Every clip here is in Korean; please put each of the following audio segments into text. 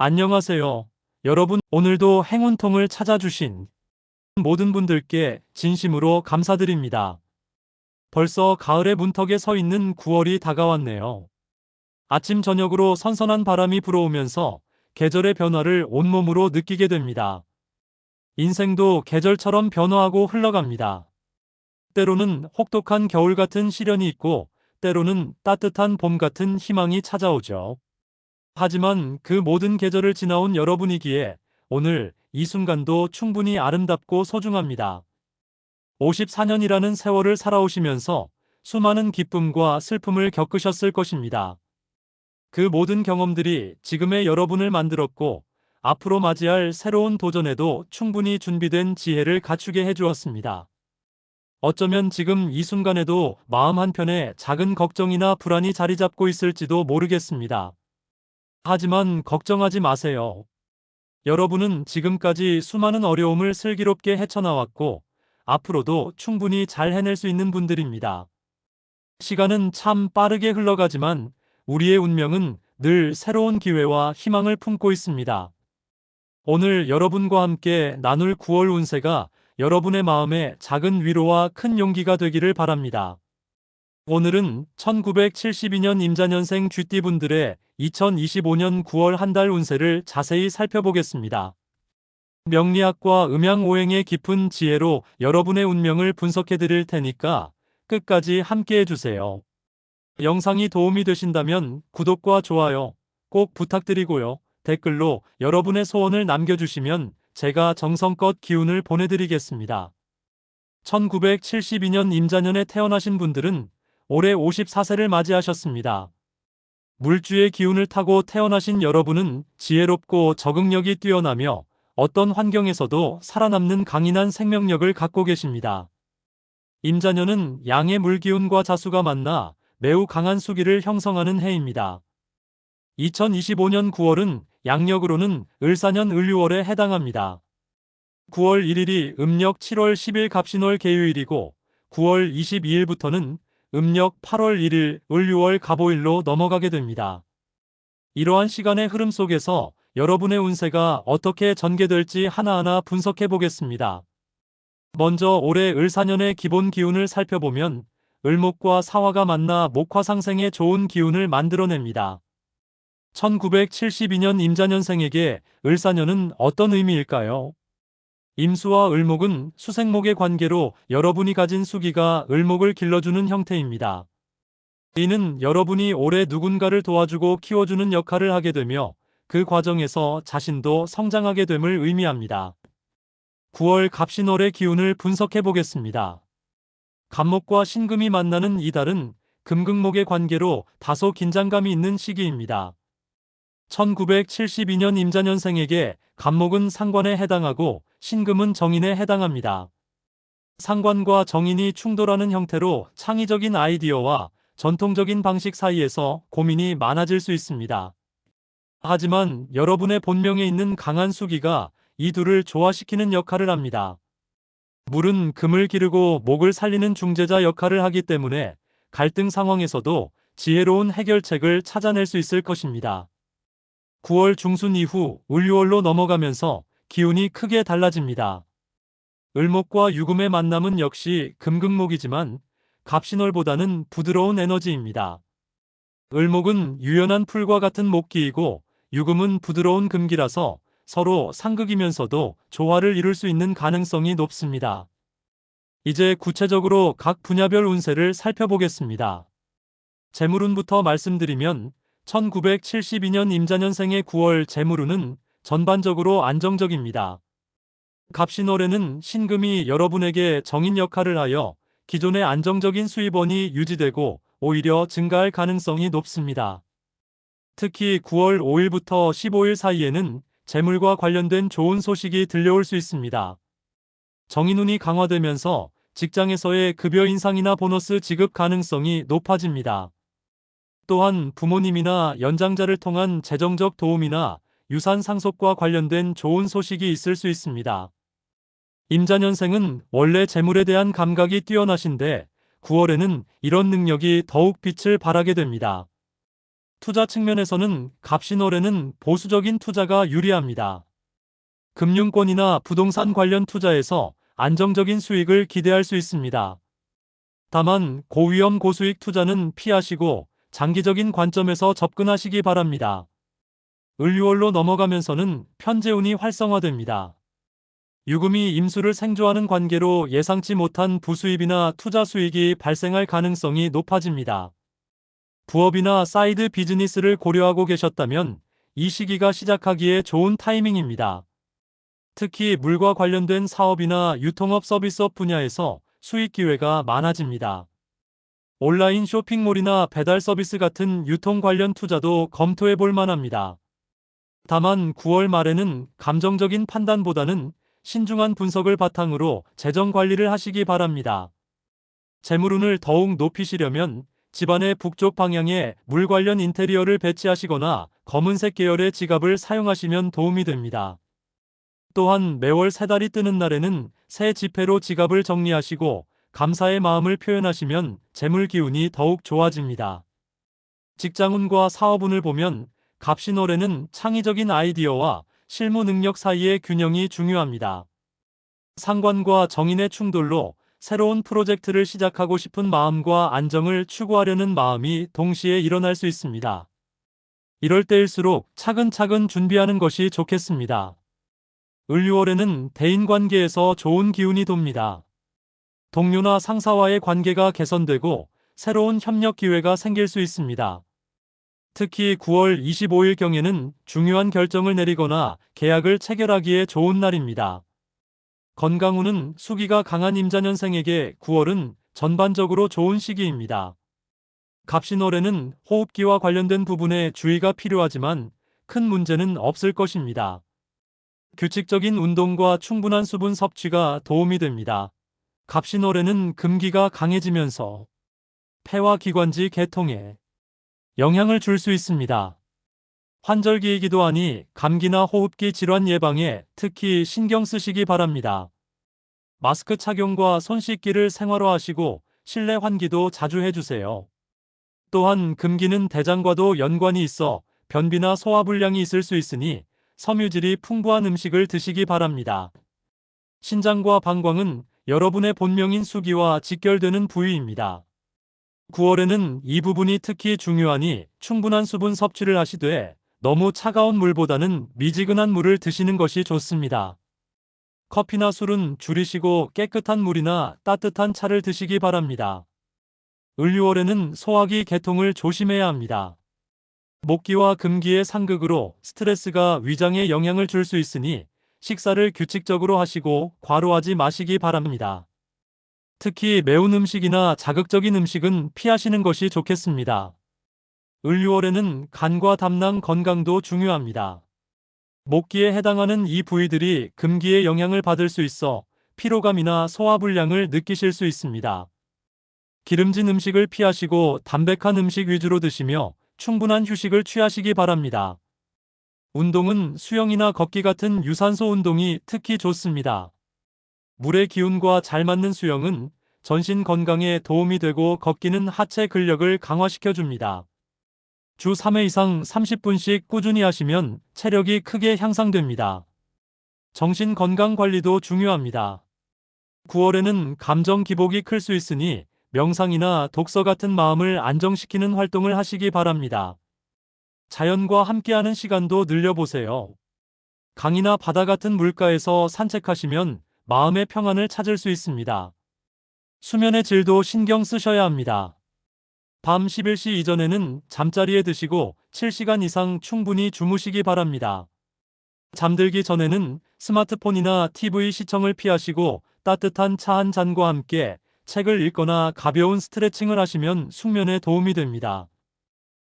안녕하세요. 여러분, 오늘도 행운통을 찾아주신 모든 분들께 진심으로 감사드립니다. 벌써 가을의 문턱에 서 있는 9월이 다가왔네요. 아침 저녁으로 선선한 바람이 불어오면서 계절의 변화를 온몸으로 느끼게 됩니다. 인생도 계절처럼 변화하고 흘러갑니다. 때로는 혹독한 겨울 같은 시련이 있고, 때로는 따뜻한 봄 같은 희망이 찾아오죠. 하지만 그 모든 계절을 지나온 여러분이기에 오늘 이 순간도 충분히 아름답고 소중합니다. 54년이라는 세월을 살아오시면서 수많은 기쁨과 슬픔을 겪으셨을 것입니다. 그 모든 경험들이 지금의 여러분을 만들었고 앞으로 맞이할 새로운 도전에도 충분히 준비된 지혜를 갖추게 해주었습니다. 어쩌면 지금 이 순간에도 마음 한편에 작은 걱정이나 불안이 자리 잡고 있을지도 모르겠습니다. 하지만 걱정하지 마세요. 여러분은 지금까지 수많은 어려움을 슬기롭게 헤쳐나왔고, 앞으로도 충분히 잘 해낼 수 있는 분들입니다. 시간은 참 빠르게 흘러가지만, 우리의 운명은 늘 새로운 기회와 희망을 품고 있습니다. 오늘 여러분과 함께 나눌 9월 운세가 여러분의 마음에 작은 위로와 큰 용기가 되기를 바랍니다. 오늘은 1972년 임자년생 쥐띠분들의 2025년 9월 한 달 운세를 자세히 살펴보겠습니다. 명리학과 음양오행의 깊은 지혜로 여러분의 운명을 분석해 드릴 테니까 끝까지 함께 해주세요. 영상이 도움이 되신다면 구독과 좋아요 꼭 부탁드리고요. 댓글로 여러분의 소원을 남겨주시면 제가 정성껏 기운을 보내드리겠습니다. 1972년 임자년에 태어나신 분들은 올해 54세를 맞이하셨습니다. 물주의 기운을 타고 태어나신 여러분은 지혜롭고 적응력이 뛰어나며 어떤 환경에서도 살아남는 강인한 생명력을 갖고 계십니다. 임자년은 양의 물기운과 자수가 만나 매우 강한 수기를 형성하는 해입니다. 2025년 9월은 양력으로는 을사년 을유월에 해당합니다. 9월 1일이 음력 7월 10일 갑신월 개유일이고 9월 22일부터는 음력 8월 1일 을유월 갑오일로 넘어가게 됩니다. 이러한 시간의 흐름 속에서 여러분의 운세가 어떻게 전개될지 하나하나 분석해 보겠습니다. 먼저 올해 을사년의 기본 기운을 살펴보면 을목과 사화가 만나 목화 상생의 좋은 기운을 만들어냅니다. 1972년 임자년생에게 을사년은 어떤 의미일까요? 임수와 을목은 수생목의 관계로 여러분이 가진 수기가 을목을 길러주는 형태입니다. 이는 여러분이 올해 누군가를 도와주고 키워주는 역할을 하게 되며 그 과정에서 자신도 성장하게 됨을 의미합니다. 9월 갑신월의 기운을 분석해 보겠습니다. 갑목과 신금이 만나는 이달은 금극목의 관계로 다소 긴장감이 있는 시기입니다. 1972년 임자년생에게 갑목은 상관에 해당하고 신금은 정인에 해당합니다. 상관과 정인이 충돌하는 형태로 창의적인 아이디어와 전통적인 방식 사이에서 고민이 많아질 수 있습니다. 하지만 여러분의 본명에 있는 강한 수기가 이 둘을 조화시키는 역할을 합니다. 물은 금을 기르고 목을 살리는 중재자 역할을 하기 때문에 갈등 상황에서도 지혜로운 해결책을 찾아낼 수 있을 것입니다. 9월 중순 이후 을유월로 넘어가면서 기운이 크게 달라집니다. 을목과 유금의 만남은 역시 금극목이지만 갑신월보다는 부드러운 에너지입니다. 을목은 유연한 풀과 같은 목기이고 유금은 부드러운 금기라서 서로 상극이면서도 조화를 이룰 수 있는 가능성이 높습니다. 이제 구체적으로 각 분야별 운세를 살펴보겠습니다. 재물운부터 말씀드리면 1972년 임자년생의 9월 재물운은 전반적으로 안정적입니다. 갑신월에는 신금이 여러분에게 정인 역할을 하여 기존의 안정적인 수입원이 유지되고 오히려 증가할 가능성이 높습니다. 특히 9월 5일부터 15일 사이에는 재물과 관련된 좋은 소식이 들려올 수 있습니다. 정인운이 강화되면서 직장에서의 급여 인상이나 보너스 지급 가능성이 높아집니다. 또한 부모님이나 연장자를 통한 재정적 도움이나 유산 상속과 관련된 좋은 소식이 있을 수 있습니다. 임자년생은 원래 재물에 대한 감각이 뛰어나신데 9월에는 이런 능력이 더욱 빛을 발하게 됩니다. 투자 측면에서는 갑신월에는 보수적인 투자가 유리합니다. 금융권이나 부동산 관련 투자에서 안정적인 수익을 기대할 수 있습니다. 다만 고위험 고수익 투자는 피하시고 장기적인 관점에서 접근하시기 바랍니다. 을유월로 넘어가면서는 편재운이 활성화됩니다. 유금이 임수를 생조하는 관계로 예상치 못한 부수입이나 투자 수익이 발생할 가능성이 높아집니다. 부업이나 사이드 비즈니스를 고려하고 계셨다면 이 시기가 시작하기에 좋은 타이밍입니다. 특히 물과 관련된 사업이나 유통업 서비스업 분야에서 수익 기회가 많아집니다. 온라인 쇼핑몰이나 배달 서비스 같은 유통 관련 투자도 검토해 볼 만합니다. 다만 9월 말에는 감정적인 판단보다는 신중한 분석을 바탕으로 재정 관리를 하시기 바랍니다. 재물운을 더욱 높이시려면 집안의 북쪽 방향에 물 관련 인테리어를 배치하시거나 검은색 계열의 지갑을 사용하시면 도움이 됩니다. 또한 매월 세 달이 뜨는 날에는 새 지폐로 지갑을 정리하시고 감사의 마음을 표현하시면 재물 기운이 더욱 좋아집니다. 직장운과 사업운을 보면 갑신월에는 창의적인 아이디어와 실무 능력 사이의 균형이 중요합니다. 상관과 정인의 충돌로 새로운 프로젝트를 시작하고 싶은 마음과 안정을 추구하려는 마음이 동시에 일어날 수 있습니다. 이럴 때일수록 차근차근 준비하는 것이 좋겠습니다. 을유월에는 대인 관계에서 좋은 기운이 돕니다. 동료나 상사와의 관계가 개선되고 새로운 협력 기회가 생길 수 있습니다. 특히 9월 25일경에는 중요한 결정을 내리거나 계약을 체결하기에 좋은 날입니다. 건강운은 수기가 강한 임자년생에게 9월은 전반적으로 좋은 시기입니다. 갑신월에는 호흡기와 관련된 부분에 주의가 필요하지만 큰 문제는 없을 것입니다. 규칙적인 운동과 충분한 수분 섭취가 도움이 됩니다. 갑신월에는 금기가 강해지면서 폐와 기관지 개통에 영향을 줄 수 있습니다. 환절기이기도 하니 감기나 호흡기 질환 예방에 특히 신경 쓰시기 바랍니다. 마스크 착용과 손 씻기를 생활화하시고 실내 환기도 자주 해주세요. 또한 금기는 대장과도 연관이 있어 변비나 소화불량이 있을 수 있으니 섬유질이 풍부한 음식을 드시기 바랍니다. 신장과 방광은 여러분의 본명인 수기와 직결되는 부위입니다. 9월에는 이 부분이 특히 중요하니 충분한 수분 섭취를 하시되 너무 차가운 물보다는 미지근한 물을 드시는 것이 좋습니다. 커피나 술은 줄이시고 깨끗한 물이나 따뜻한 차를 드시기 바랍니다. 을유월에는 소화기 개통을 조심해야 합니다. 목기와 금기의 상극으로 스트레스가 위장에 영향을 줄 수 있으니 식사를 규칙적으로 하시고 과로하지 마시기 바랍니다. 특히 매운 음식이나 자극적인 음식은 피하시는 것이 좋겠습니다. 을유월에는 간과 담낭 건강도 중요합니다. 목기에 해당하는 이 부위들이 금기의 영향을 받을 수 있어 피로감이나 소화불량을 느끼실 수 있습니다. 기름진 음식을 피하시고 담백한 음식 위주로 드시며 충분한 휴식을 취하시기 바랍니다. 운동은 수영이나 걷기 같은 유산소 운동이 특히 좋습니다. 물의 기운과 잘 맞는 수영은 전신 건강에 도움이 되고 걷기는 하체 근력을 강화시켜 줍니다. 주 3회 이상 30분씩 꾸준히 하시면 체력이 크게 향상됩니다. 정신 건강 관리도 중요합니다. 9월에는 감정 기복이 클 수 있으니 명상이나 독서 같은 마음을 안정시키는 활동을 하시기 바랍니다. 자연과 함께하는 시간도 늘려보세요. 강이나 바다 같은 물가에서 산책하시면 마음의 평안을 찾을 수 있습니다. 수면의 질도 신경 쓰셔야 합니다. 밤 11시 이전에는 잠자리에 드시고 7시간 이상 충분히 주무시기 바랍니다. 잠들기 전에는 스마트폰이나 TV 시청을 피하시고 따뜻한 차 한 잔과 함께 책을 읽거나 가벼운 스트레칭을 하시면 숙면에 도움이 됩니다.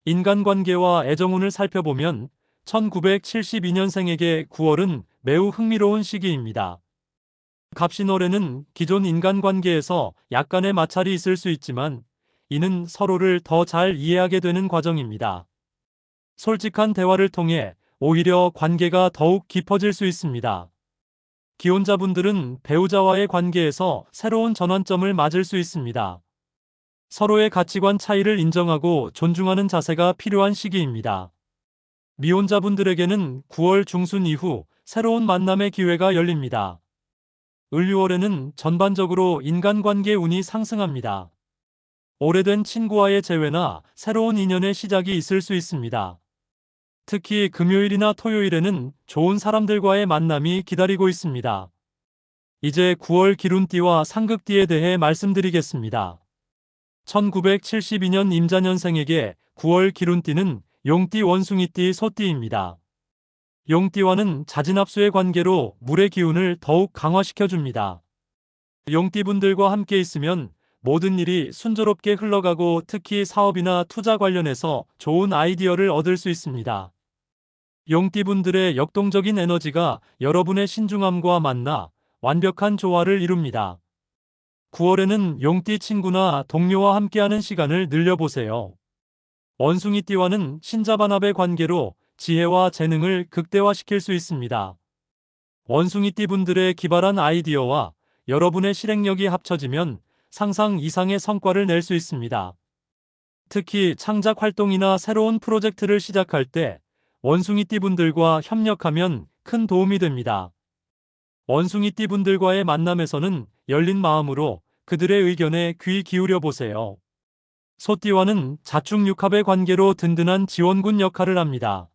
인간관계와 애정운을 살펴보면 1972년생에게 9월은 매우 흥미로운 시기입니다. 갑신월에는 기존 인간관계에서 약간의 마찰이 있을 수 있지만 이는 서로를 더 잘 이해하게 되는 과정입니다. 솔직한 대화를 통해 오히려 관계가 더욱 깊어질 수 있습니다. 기혼자분들은 배우자와의 관계에서 새로운 전환점을 맞을 수 있습니다. 서로의 가치관 차이를 인정하고 존중하는 자세가 필요한 시기입니다. 미혼자분들에게는 9월 중순 이후 새로운 만남의 기회가 열립니다. 을유월에는 전반적으로 인간관계 운이 상승합니다. 오래된 친구와의 재회나 새로운 인연의 시작이 있을 수 있습니다. 특히 금요일이나 토요일에는 좋은 사람들과의 만남이 기다리고 있습니다. 이제 9월 기룬띠와 상극띠에 대해 말씀드리겠습니다. 1972년 임자년생에게 9월 기룬띠는 용띠 원숭이띠 소띠입니다. 용띠와는 자진합수의 관계로 물의 기운을 더욱 강화시켜줍니다. 용띠분들과 함께 있으면 모든 일이 순조롭게 흘러가고 특히 사업이나 투자 관련해서 좋은 아이디어를 얻을 수 있습니다. 용띠분들의 역동적인 에너지가 여러분의 신중함과 만나 완벽한 조화를 이룹니다. 9월에는 용띠 친구나 동료와 함께하는 시간을 늘려보세요. 원숭이띠와는 신자반합의 관계로 지혜와 재능을 극대화시킬 수 있습니다. 원숭이띠 분들의 기발한 아이디어와 여러분의 실행력이 합쳐지면 상상 이상의 성과를 낼 수 있습니다. 특히 창작 활동이나 새로운 프로젝트를 시작할 때 원숭이띠 분들과 협력하면 큰 도움이 됩니다. 원숭이띠 분들과의 만남에서는 열린 마음으로 그들의 의견에 귀 기울여 보세요. 소띠와는 자충육합의 관계로 든든한 지원군 역할을 합니다.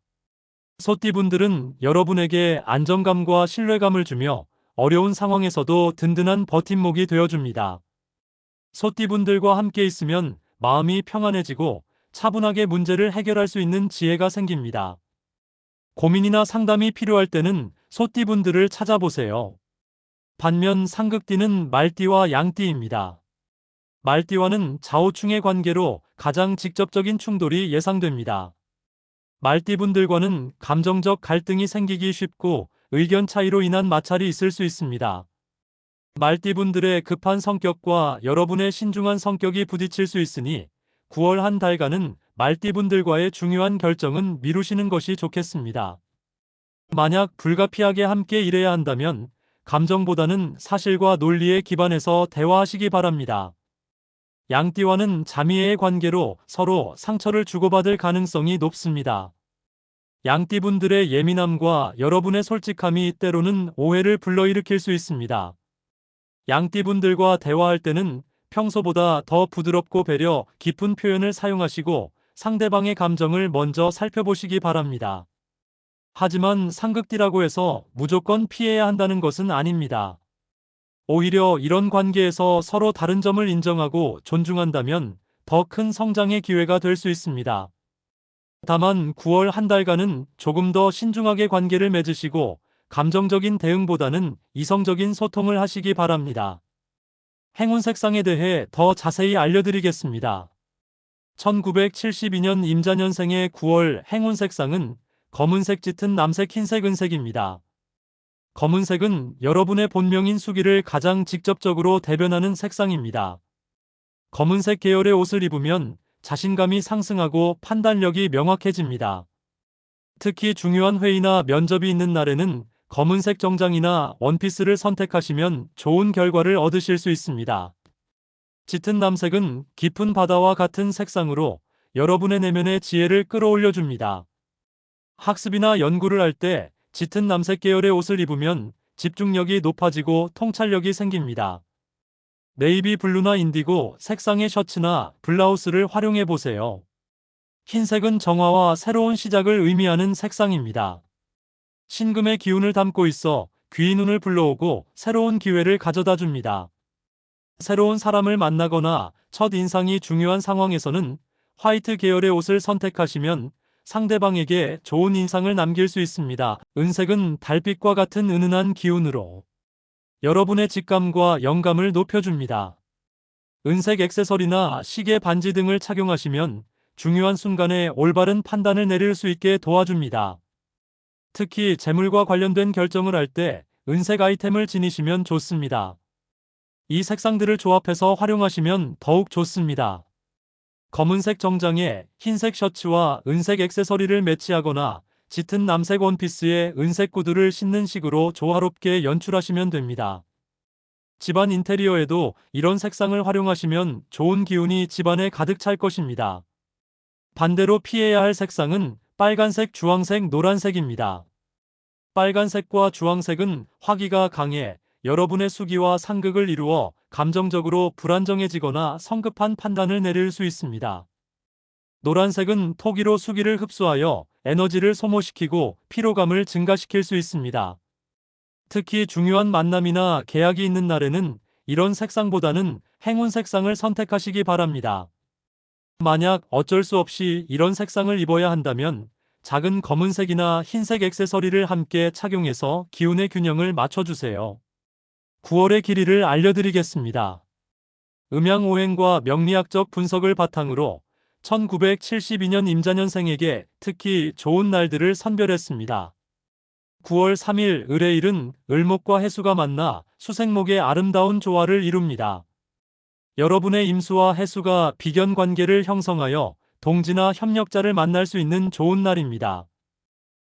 소띠분들은 여러분에게 안정감과 신뢰감을 주며 어려운 상황에서도 든든한 버팀목이 되어줍니다. 소띠분들과 함께 있으면 마음이 평안해지고 차분하게 문제를 해결할 수 있는 지혜가 생깁니다. 고민이나 상담이 필요할 때는 소띠분들을 찾아보세요. 반면 상극띠는 말띠와 양띠입니다. 말띠와는 좌우충의 관계로 가장 직접적인 충돌이 예상됩니다. 말띠분들과는 감정적 갈등이 생기기 쉽고 의견 차이로 인한 마찰이 있을 수 있습니다. 말띠분들의 급한 성격과 여러분의 신중한 성격이 부딪힐 수 있으니 9월 한 달간은 말띠분들과의 중요한 결정은 미루시는 것이 좋겠습니다. 만약 불가피하게 함께 일해야 한다면 감정보다는 사실과 논리에 기반해서 대화하시기 바랍니다. 양띠와는 자미의 관계로 서로 상처를 주고받을 가능성이 높습니다. 양띠분들의 예민함과 여러분의 솔직함이 때로는 오해를 불러일으킬 수 있습니다. 양띠분들과 대화할 때는 평소보다 더 부드럽고 배려 깊은 표현을 사용하시고 상대방의 감정을 먼저 살펴보시기 바랍니다. 하지만 상극띠라고 해서 무조건 피해야 한다는 것은 아닙니다. 오히려 이런 관계에서 서로 다른 점을 인정하고 존중한다면 더 큰 성장의 기회가 될 수 있습니다. 다만 9월 한 달간은 조금 더 신중하게 관계를 맺으시고 감정적인 대응보다는 이성적인 소통을 하시기 바랍니다. 행운 색상에 대해 더 자세히 알려드리겠습니다. 1972년 임자년생의 9월 행운 색상은 검은색 짙은 남색 흰색 은색입니다. 검은색은 여러분의 본명인 수기를 가장 직접적으로 대변하는 색상입니다. 검은색 계열의 옷을 입으면 자신감이 상승하고 판단력이 명확해집니다. 특히 중요한 회의나 면접이 있는 날에는 검은색 정장이나 원피스를 선택하시면 좋은 결과를 얻으실 수 있습니다. 짙은 남색은 깊은 바다와 같은 색상으로 여러분의 내면의 지혜를 끌어올려 줍니다. 학습이나 연구를 할 때 짙은 남색 계열의 옷을 입으면 집중력이 높아지고 통찰력이 생깁니다. 네이비 블루나 인디고 색상의 셔츠나 블라우스를 활용해 보세요. 흰색은 정화와 새로운 시작을 의미하는 색상입니다. 신금의 기운을 담고 있어 귀인 운을 불러오고 새로운 기회를 가져다 줍니다. 새로운 사람을 만나거나 첫 인상이 중요한 상황에서는 화이트 계열의 옷을 선택하시면 상대방에게 좋은 인상을 남길 수 있습니다. 은색은 달빛과 같은 은은한 기운으로 여러분의 직감과 영감을 높여줍니다. 은색 액세서리나 시계 반지 등을 착용하시면 중요한 순간에 올바른 판단을 내릴 수 있게 도와줍니다. 특히 재물과 관련된 결정을 할 때 은색 아이템을 지니시면 좋습니다. 이 색상들을 조합해서 활용하시면 더욱 좋습니다. 검은색 정장에 흰색 셔츠와 은색 액세서리를 매치하거나 짙은 남색 원피스에 은색 구두를 신는 식으로 조화롭게 연출하시면 됩니다. 집안 인테리어에도 이런 색상을 활용하시면 좋은 기운이 집안에 가득 찰 것입니다. 반대로 피해야 할 색상은 빨간색, 주황색, 노란색입니다. 빨간색과 주황색은 화기가 강해 여러분의 수기와 상극을 이루어 감정적으로 불안정해지거나 성급한 판단을 내릴 수 있습니다. 노란색은 토기로 수기를 흡수하여 에너지를 소모시키고 피로감을 증가시킬 수 있습니다. 특히 중요한 만남이나 계약이 있는 날에는 이런 색상보다는 행운 색상을 선택하시기 바랍니다. 만약 어쩔 수 없이 이런 색상을 입어야 한다면 작은 검은색이나 흰색 액세서리를 함께 착용해서 기운의 균형을 맞춰주세요. 9월의 길이를 알려드리겠습니다. 음양오행과 명리학적 분석을 바탕으로 1972년 임자년생에게 특히 좋은 날들을 선별했습니다. 9월 3일 을의 일은 을목과 해수가 만나 수생목의 아름다운 조화를 이룹니다. 여러분의 임수와 해수가 비견 관계를 형성하여 동지나 협력자를 만날 수 있는 좋은 날입니다.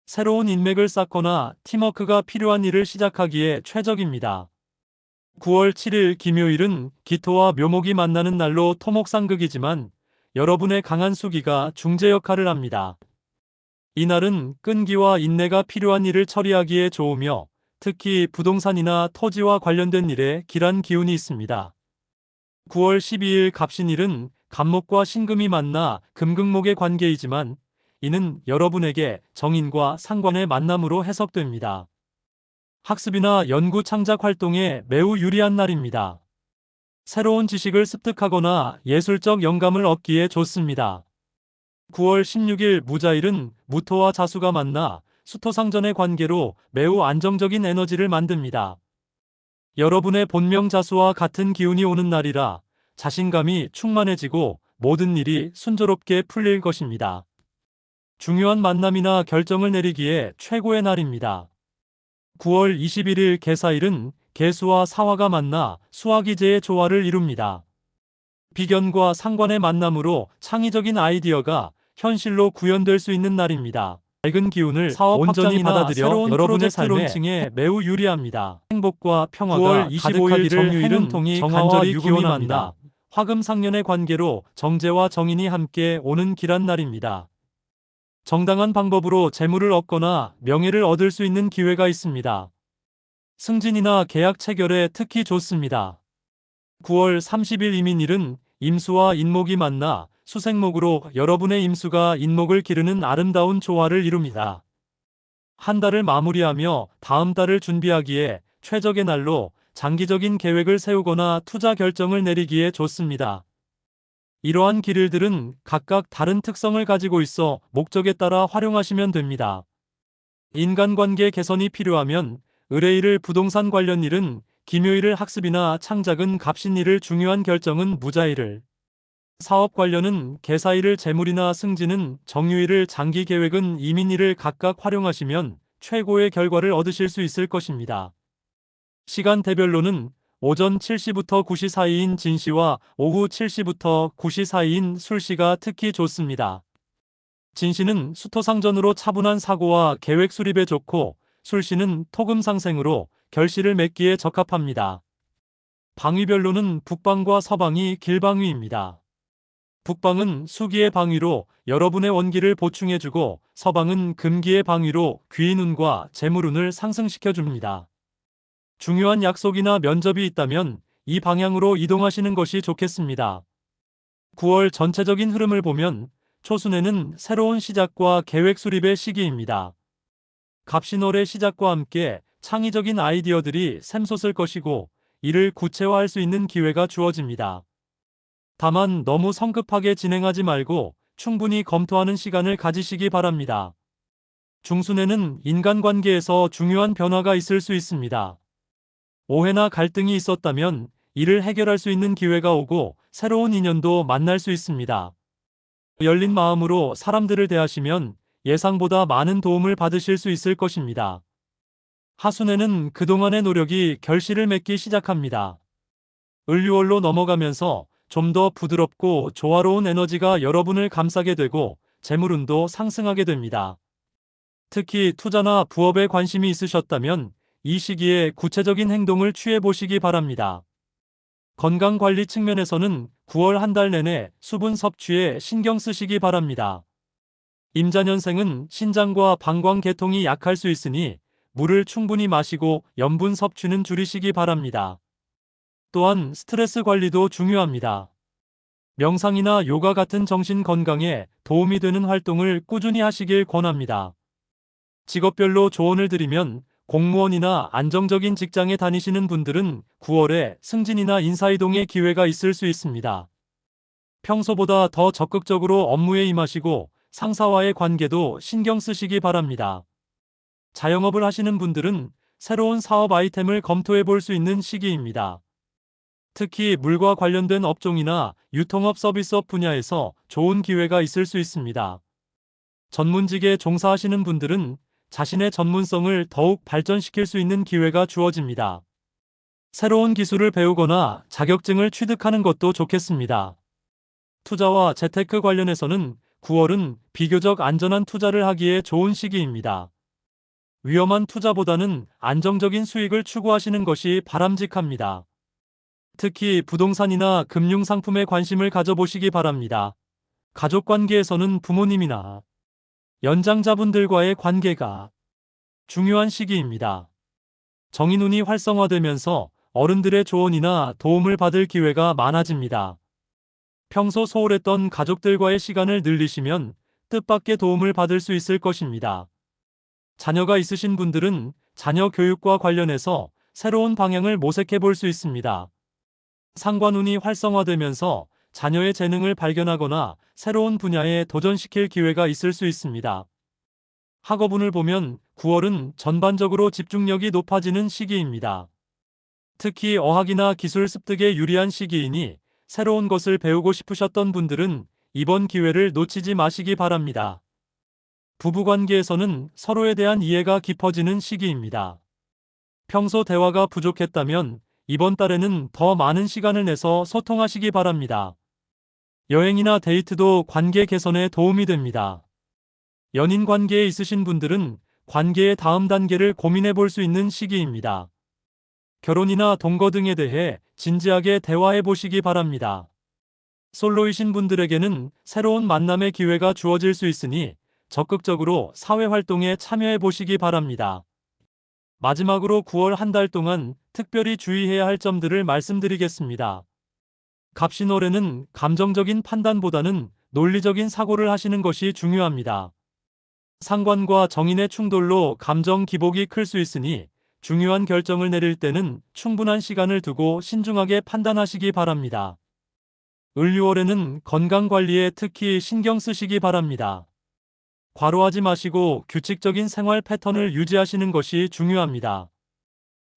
새로운 인맥을 쌓거나 팀워크가 필요한 일을 시작하기에 최적입니다. 9월 7일 김요일은 기토와 묘목이 만나는 날로 토목상극이지만 여러분의 강한 수기가 중재 역할을 합니다. 이날은 끈기와 인내가 필요한 일을 처리하기에 좋으며 특히 부동산이나 토지와 관련된 일에 길한 기운이 있습니다. 9월 12일 갑신일은 갑목과 신금이 만나 금극목의 관계이지만 이는 여러분에게 정인과 상관의 만남으로 해석됩니다. 학습이나 연구 창작 활동에 매우 유리한 날입니다. 새로운 지식을 습득하거나 예술적 영감을 얻기에 좋습니다. 9월 16일 무자일은 무토와 자수가 만나 수토상전의 관계로 매우 안정적인 에너지를 만듭니다. 여러분의 본명 자수와 같은 기운이 오는 날이라 자신감이 충만해지고 모든 일이 순조롭게 풀릴 것입니다. 중요한 만남이나 결정을 내리기에 최고의 날입니다. 9월 21일 개사일은 개수와 사화가 만나 수화기제의 조화를 이룹니다. 비견과 상관의 만남으로 창의적인 아이디어가 현실로 구현될 수 있는 날입니다. 밝은 기운을 사업 온전히 받아들여 여러분의 삶에 론칭에 매우 유리합니다. 행복과 평화가 9월 25일 정유일은 통이 간절히 기원합니다. 화금상년의 관계로 정제와 정인이 함께 오는 길한 날입니다. 정당한 방법으로 재물을 얻거나 명예를 얻을 수 있는 기회가 있습니다. 승진이나 계약 체결에 특히 좋습니다. 9월 30일 이민일은 임수와 인목이 만나 수생목으로 여러분의 임수가 인목을 기르는 아름다운 조화를 이룹니다. 한 달을 마무리하며 다음 달을 준비하기에 최적의 날로 장기적인 계획을 세우거나 투자 결정을 내리기에 좋습니다. 이러한 길일들은 각각 다른 특성을 가지고 있어 목적에 따라 활용하시면 됩니다. 인간관계 개선이 필요하면 의뢰일을 부동산 관련 일은 김요일을 학습이나 창작은 값신일을 중요한 결정은 무자일을 사업 관련은 개사일을 재물이나 승진은 정유일을 장기 계획은 이민일을 각각 활용하시면 최고의 결과를 얻으실 수 있을 것입니다. 시간대별로는 오전 7시부터 9시 사이인 진시와 오후 7시부터 9시 사이인 술시가 특히 좋습니다. 진시는 수토상전으로 차분한 사고와 계획 수립에 좋고 술시는 토금 상생으로 결실을 맺기에 적합합니다. 방위별로는 북방과 서방이 길방위입니다. 북방은 수기의 방위로 여러분의 원기를 보충해주고 서방은 금기의 방위로 귀인운과 재물운을 상승시켜줍니다. 중요한 약속이나 면접이 있다면 이 방향으로 이동하시는 것이 좋겠습니다. 9월 전체적인 흐름을 보면 초순에는 새로운 시작과 계획 수립의 시기입니다. 갑신월의 시작과 함께 창의적인 아이디어들이 샘솟을 것이고 이를 구체화할 수 있는 기회가 주어집니다. 다만 너무 성급하게 진행하지 말고 충분히 검토하는 시간을 가지시기 바랍니다. 중순에는 인간관계에서 중요한 변화가 있을 수 있습니다. 오해나 갈등이 있었다면 이를 해결할 수 있는 기회가 오고 새로운 인연도 만날 수 있습니다. 열린 마음으로 사람들을 대하시면 예상보다 많은 도움을 받으실 수 있을 것입니다. 하순에는 그동안의 노력이 결실을 맺기 시작합니다. 을유월로 넘어가면서 좀 더 부드럽고 조화로운 에너지가 여러분을 감싸게 되고 재물운도 상승하게 됩니다. 특히 투자나 부업에 관심이 있으셨다면 이 시기에 구체적인 행동을 취해 보시기 바랍니다. 건강 관리 측면에서는 9월 한 달 내내 수분 섭취에 신경 쓰시기 바랍니다. 임자년생은 신장과 방광 계통이 약할 수 있으니 물을 충분히 마시고 염분 섭취는 줄이시기 바랍니다. 또한 스트레스 관리도 중요합니다. 명상이나 요가 같은 정신 건강에 도움이 되는 활동을 꾸준히 하시길 권합니다. 직업별로 조언을 드리면 공무원이나 안정적인 직장에 다니시는 분들은 9월에 승진이나 인사이동의 기회가 있을 수 있습니다. 평소보다 더 적극적으로 업무에 임하시고 상사와의 관계도 신경 쓰시기 바랍니다. 자영업을 하시는 분들은 새로운 사업 아이템을 검토해 볼 수 있는 시기입니다. 특히 물과 관련된 업종이나 유통업 서비스업 분야에서 좋은 기회가 있을 수 있습니다. 전문직에 종사하시는 분들은 자신의 전문성을 더욱 발전시킬 수 있는 기회가 주어집니다. 새로운 기술을 배우거나 자격증을 취득하는 것도 좋겠습니다. 투자와 재테크 관련해서는 9월은 비교적 안전한 투자를 하기에 좋은 시기입니다. 위험한 투자보다는 안정적인 수익을 추구하시는 것이 바람직합니다. 특히 부동산이나 금융상품에 관심을 가져보시기 바랍니다. 가족 관계에서는 부모님이나 연장자분들과의 관계가 중요한 시기입니다. 정의눈이 활성화되면서 어른들의 조언이나 도움을 받을 기회가 많아집니다. 평소 소홀했던 가족들과의 시간을 늘리시면 뜻밖의 도움을 받을 수 있을 것입니다. 자녀가 있으신 분들은 자녀 교육과 관련해서 새로운 방향을 모색해 볼 수 있습니다. 상관운이 활성화되면서 자녀의 재능을 발견하거나 새로운 분야에 도전시킬 기회가 있을 수 있습니다. 학업운을 보면 9월은 전반적으로 집중력이 높아지는 시기입니다. 특히 어학이나 기술 습득에 유리한 시기이니 새로운 것을 배우고 싶으셨던 분들은 이번 기회를 놓치지 마시기 바랍니다. 부부관계에서는 서로에 대한 이해가 깊어지는 시기입니다. 평소 대화가 부족했다면 이번 달에는 더 많은 시간을 내서 소통하시기 바랍니다. 여행이나 데이트도 관계 개선에 도움이 됩니다. 연인 관계에 있으신 분들은 관계의 다음 단계를 고민해 볼 수 있는 시기입니다. 결혼이나 동거 등에 대해 진지하게 대화해 보시기 바랍니다. 솔로이신 분들에게는 새로운 만남의 기회가 주어질 수 있으니 적극적으로 사회 활동에 참여해 보시기 바랍니다. 마지막으로 9월 한 달 동안 특별히 주의해야 할 점들을 말씀드리겠습니다. 갑신월에는 감정적인 판단보다는 논리적인 사고를 하시는 것이 중요합니다. 상관과 정인의 충돌로 감정 기복이 클 수 있으니 중요한 결정을 내릴 때는 충분한 시간을 두고 신중하게 판단하시기 바랍니다. 을유월에는 건강관리에 특히 신경 쓰시기 바랍니다. 과로하지 마시고 규칙적인 생활 패턴을 유지하시는 것이 중요합니다.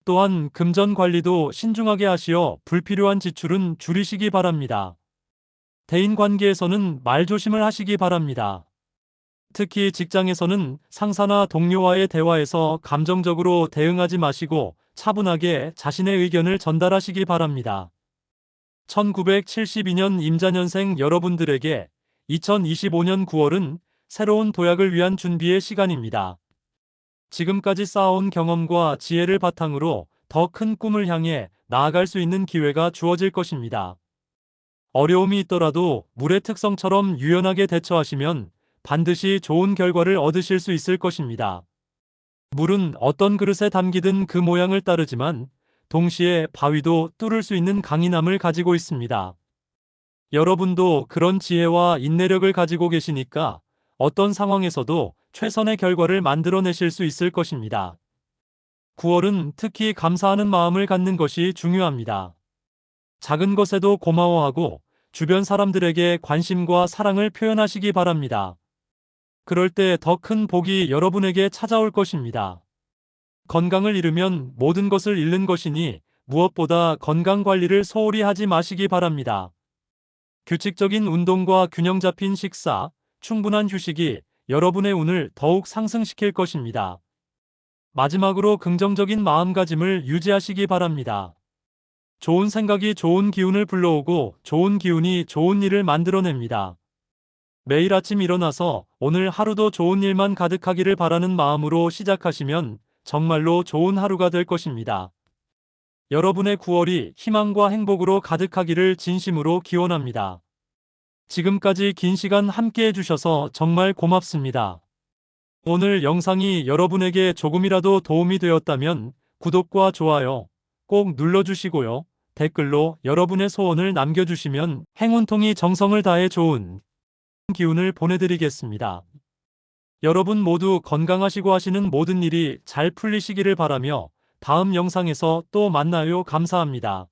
또한 금전 관리도 신중하게 하시어 불필요한 지출은 줄이시기 바랍니다. 대인 관계에서는 말 조심을 하시기 바랍니다. 특히 직장에서는 상사나 동료와의 대화에서 감정적으로 대응하지 마시고 차분하게 자신의 의견을 전달하시기 바랍니다. 1972년 임자년생 여러분들에게 2025년 9월은 새로운 도약을 위한 준비의 시간입니다. 지금까지 쌓아온 경험과 지혜를 바탕으로 더 큰 꿈을 향해 나아갈 수 있는 기회가 주어질 것입니다. 어려움이 있더라도 물의 특성처럼 유연하게 대처하시면 반드시 좋은 결과를 얻으실 수 있을 것입니다. 물은 어떤 그릇에 담기든 그 모양을 따르지만 동시에 바위도 뚫을 수 있는 강인함을 가지고 있습니다. 여러분도 그런 지혜와 인내력을 가지고 계시니까 어떤 상황에서도 최선의 결과를 만들어내실 수 있을 것입니다. 9월은 특히 감사하는 마음을 갖는 것이 중요합니다. 작은 것에도 고마워하고 주변 사람들에게 관심과 사랑을 표현하시기 바랍니다. 그럴 때 더 큰 복이 여러분에게 찾아올 것입니다. 건강을 잃으면 모든 것을 잃는 것이니 무엇보다 건강 관리를 소홀히 하지 마시기 바랍니다. 규칙적인 운동과 균형 잡힌 식사, 충분한 휴식이 여러분의 운을 더욱 상승시킬 것입니다. 마지막으로 긍정적인 마음가짐을 유지하시기 바랍니다. 좋은 생각이 좋은 기운을 불러오고 좋은 기운이 좋은 일을 만들어냅니다. 매일 아침 일어나서 오늘 하루도 좋은 일만 가득하기를 바라는 마음으로 시작하시면 정말로 좋은 하루가 될 것입니다. 여러분의 9월이 희망과 행복으로 가득하기를 진심으로 기원합니다. 지금까지 긴 시간 함께 해주셔서 정말 고맙습니다. 오늘 영상이 여러분에게 조금이라도 도움이 되었다면 구독과 좋아요 꼭 눌러주시고요. 댓글로 여러분의 소원을 남겨주시면 행운통이 정성을 다해 좋은 기운을 보내드리겠습니다. 여러분 모두 건강하시고 하시는 모든 일이 잘 풀리시기를 바라며 다음 영상에서 또 만나요. 감사합니다.